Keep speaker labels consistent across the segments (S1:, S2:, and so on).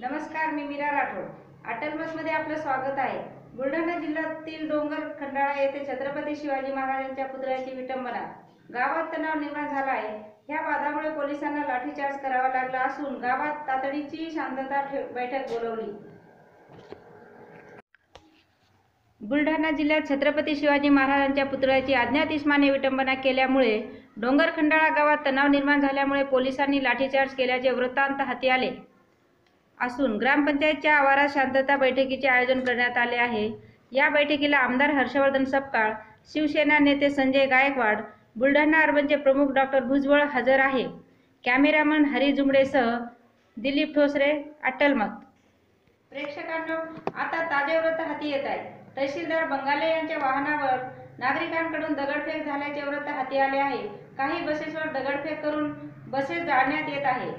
S1: नमस्कार मी मीरा राठोड. अटल बसमध्ये आपलं स्वागत आहे. बुलढाणा जिल्ह्यातील डोंगर खंडाळा येथे छत्रपती शिवाजी महाराजांच्या पुतळ्याची विटंबना. गावात तणाव निर्माण झाला आहे. ह्या वादामुळे पोलिसांना लाठीचार्ज करावा लागला असून गावात तातडीची शांतता बैठक बोलवली. बुलढाणा जिल्ह्यात छत्रपती शिवाजी महाराजांच्या पुतळ्याची अज्ञातिष्माने विटंबना केल्यामुळे डोंगर खंडाळा गावात तणाव निर्माण झाल्यामुळे पोलिसांनी लाठीचार्ज केल्याचे वृत्तांत हाती आले. असून ग्रामपंचायतच्या आवारात शांतता बैठकीचे आयोजन करण्यात आले आहे. या बैठकीला आमदार हर्षवर्धन सपकाळ शिवसेना नेते संजय गायकवाड बुलढाणा अर्बनचे प्रमुख डॉक्टर भुजबळ हजर आहे. कॅमेरामन हरी जुमडेसह दिलीप ठोसरे अट्टलमत प्रेक्षकांनो आता ताजे व्रत हाती येत आहे तहसीलदार बंगाले यांच्या वाहनावर नागरिकांकडून दगडफेक झाल्याचे वृत्त हाती आले आहे. काही बसेसवर दगडफेक करून बसेस जाळण्यात येत आहे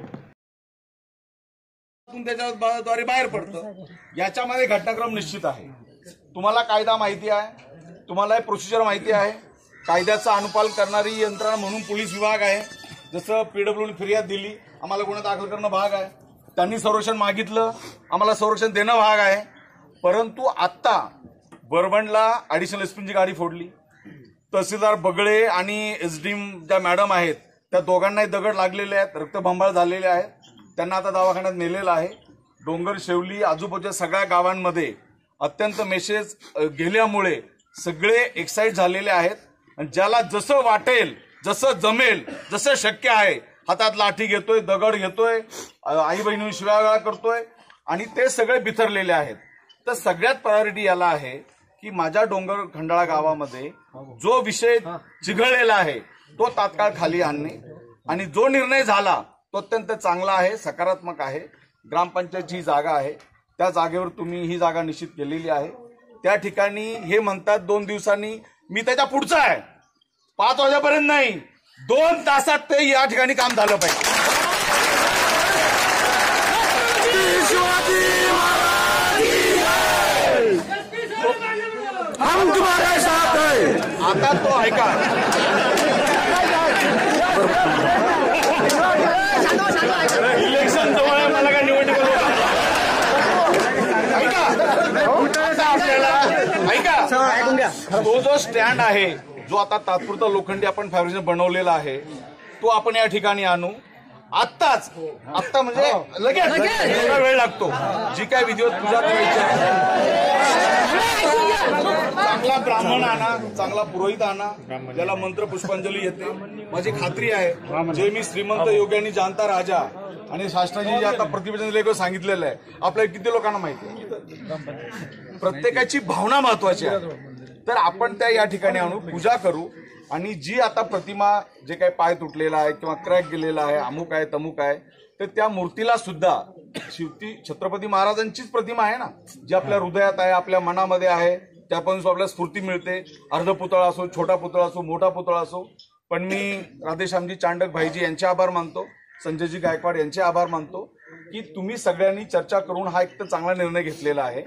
S2: त्याच्याद्वारे बाहेर पडतं. याच्यामध्ये घटनाक्रम निश्चित आहे. तुम्हाला कायदा माहिती आहे. तुम्हाला प्रोसिजर माहिती आहे. कायद्याचं अनुपालन करणारी यंत्रणा म्हणून पोलीस विभाग आहे. जसं पीडब्ल्यू फिर्याद दिली आम्हाला गुन्हा दाखल करणं भाग आहे. त्यांनी संरक्षण मागितलं आम्हाला संरक्षण देणं भाग आहे. परंतु आत्ता बरबंडला ॲडिशनल एसपीची गाडी फोडली. तहसीलदार बगळे आणि एसडीएम ज्या मॅडम आहेत त्या दोघांनाही दगड लागलेले आहेत रक्तभंबाळ झालेले आहेत. त्यांना आता दवाखान्यात नेलेलं आहे. डोंगर शेवली आजूबाजूच्या सगळ्या गावांमध्ये अत्यंत मेसेज गेल्यामुळे सगळे एक्साईट झालेले आहेत. आणि ज्याला जसं वाटेल जसं जमेल जसं शक्य आहे हातात लाठी घेतोय दगड घेतोय आई बहिणी शिवागाळा करतोय आणि ते सगळे बिथरलेले आहेत. तर सगळ्यात प्रायोरिटी याला आहे की माझ्या डोंगर खंडाळा गावामध्ये जो विषय चिघळलेला आहे तो तात्काळ खाली आणणे. आणि जो निर्णय झाला तो अत्यंत चांगला आहे सकारात्मक आहे. ग्रामपंचायतची जागा आहे. त्या जागेवर तुम्ही ही जागा निश्चित केलेली आहे. त्या ठिकाणी हे म्हणतात दोन दिवसांनी मी त्याच्या पुढचा आहे. पाच वाजेपर्यंत नाही दोन तासात ते या ठिकाणी काम झालं पाहिजे. आता तो ऐका. इलेक्शन जवळ मला काय निवडणूक ऐका. तो जो स्टँड आहे जो आता तात्पुरता लोखंडी आपण फॅब्रिकेशन बनवलेला आहे तो आपण या ठिकाणी आणू. आत्ताच. आत्ता म्हणजे लगेच. थोडा वेळ लागतो. जी काय विधिवत पूजा करायची आहे. चांगला ब्राह्मण आणा चांगला पुरोहित आणा ज्याला मंत्र पुष्पांजली येते. माझी खात्री आहे जे मी श्रीमंत योग्यानी जाणता राजा आणि शासनाची जे आता प्रतिवेदन लेख सांगितलेलं आहे आपल्याला किती लोकांना माहिती आहे? प्रत्येकाची भावना महत्वाची आहे. तर आपण त्या या ठिकाणी आणू पूजा करू. आणि जी आता प्रतिमा जे काही पाय तुटलेला आहे किंवा क्रॅक गेलेला आहे अमुक आहे तमुक आहे तर त्या मूर्तीला सुद्धा शिवती छत्रपती महाराजांचीच प्रतिमा आहे ना? जी आपल्या हृदयात आहे आपल्या मनामध्ये आहे त्यापासून आपल्याला स्फूर्ती मिळते. अर्ध पुतळा असो छोटा पुतळा असो मोठा पुतळा असो. पण मी राधेश्यामजी चांडक भाईजी यांचे आभार मानतो संजयजी गायकवाड यांचे आभार मानतो की तुम्ही सगळ्यांनी चर्चा करून हा एक तर चांगला निर्णय घेतलेला आहे.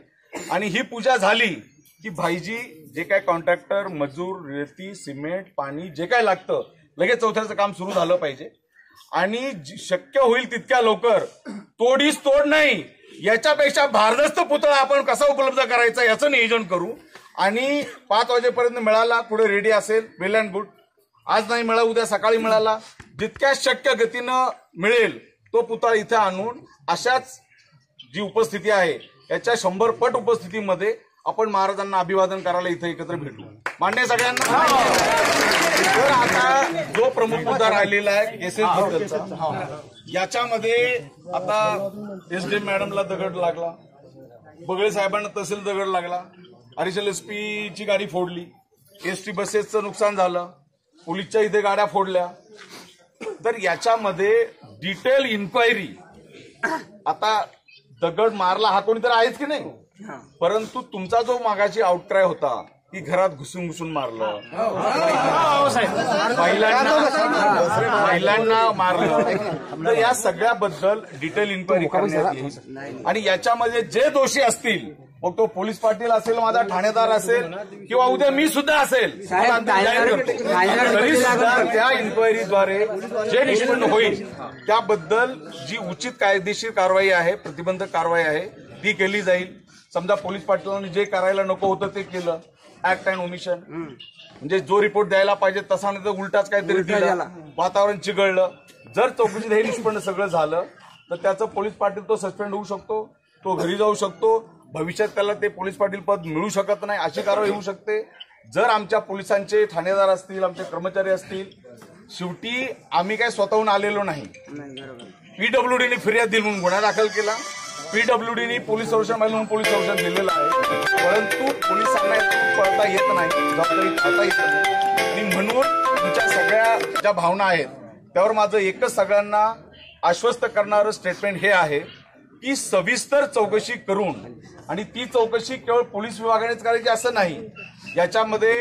S2: आणि ही पूजा झाली की भाईजी जे काय कॉन्ट्रॅक्टर मजूर रेती सिमेंट पाणी जे काय लागतं लगेच चौथ्याचं काम सुरू झालं पाहिजे. आणि जी- शक्य होईल तितक्या लवकर. तोडीस तोड नाही. याच्यापेक्षा भारदस्त पुतळा आपण कसा उपलब्ध करायचा याचं नियोजन करू. आणि पाच वाजेपर्यंत मिळाला पुढे रेडी असेल वेल अँड गुड. आज नाही मिळा उद्या सकाळी मिळाला. जितक्या शक्य गतीनं मिळेल तो पुतळा इथे आणून अशाच जी उपस्थिती आहे याच्या शंभर पट उपस्थितीमध्ये आपण महाराजांना अभिवादन करायला इथे एकत्र भेटू मान्य सगळ्यांना? तर आता जो प्रमुख मुद्दा राहिलेला आहे केसेस बद्दलचा. याच्यामध्ये आता एस डी मॅडमला दगड लागला. बगळे साहेबांना तहसील दगड लागला. हरिशल एस ची गाडी फोडली. एस टी बसेसचं नुकसान झालं. पोलीसच्या इथे गाड्या फोडल्या. तर याच्यामध्ये डिटेल इन्क्वायरी. आता दगड मारला हा कोणीतरी आहेच की नाही? परंतु तुमचा जो मागाची आउटक्राय होता की घरात घुसून घुसून मारलं. महिलांना महिलांना मारलं. तर या सगळ्याबद्दल डिटेल इन्क्वायरी करण्यात येईल. आणि याच्यामध्ये जे दोषी असतील मग तो पोलीस पाटील असेल माझा ठाणेदार असेल किंवा उद्या मी सुद्धा असेल तरी सुद्धा त्या इन्क्वायरीद्वारे जे निष्पन्न होईल त्याबद्दल जी उचित कायदेशीर कारवाई आहे प्रतिबंधक कारवाई आहे ती केली जाईल. समजा पोलीस पाटलांनी जे करायला नको होतं ते केलं. ऍक्ट अँड ओमिशन म्हणजे जो रिपोर्ट द्यायला पाहिजे तसा नाही तर उलटाच काहीतरी दिला.
S3: झाला.
S2: वातावरण चिघळलं. जर चौकशीत हे निष्पन्न सगळं झालं तर त्याचं पोलीस पाटील तो सस्पेंड होऊ शकतो तो घरी जाऊ शकतो. भविष्यात त्याला ते पोलीस पाटील पद मिळू शकत नाही अशी कारवाई होऊ शकते. जर आमच्या पोलिसांचे ठाणेदार असतील आमचे कर्मचारी असतील शेवटी आम्ही काय स्वतःहून आलेलो नाही. पीडब्ल्यूडीने फिर्याद दिली म्हणून गुन्हा दाखल केला. पीडब्ल्यूडीने पोलीस संरक्षण पाहिलं म्हणून पोलीस संरक्षण दिलेलं आहे. परंतु पोलिसांना पळता येत नाही जबाबदारी पळता येत नाही. आणि म्हणून तुमच्या सगळ्या ज्या भावना आहेत त्यावर माझं एकच सगळ्यांना आश्वस्त करणारं स्टेटमेंट हे आहे की सविस्तर चौकशी करून आणि ती चौकशी केवळ पोलीस विभागानेच करायची असं नाही याच्यामध्ये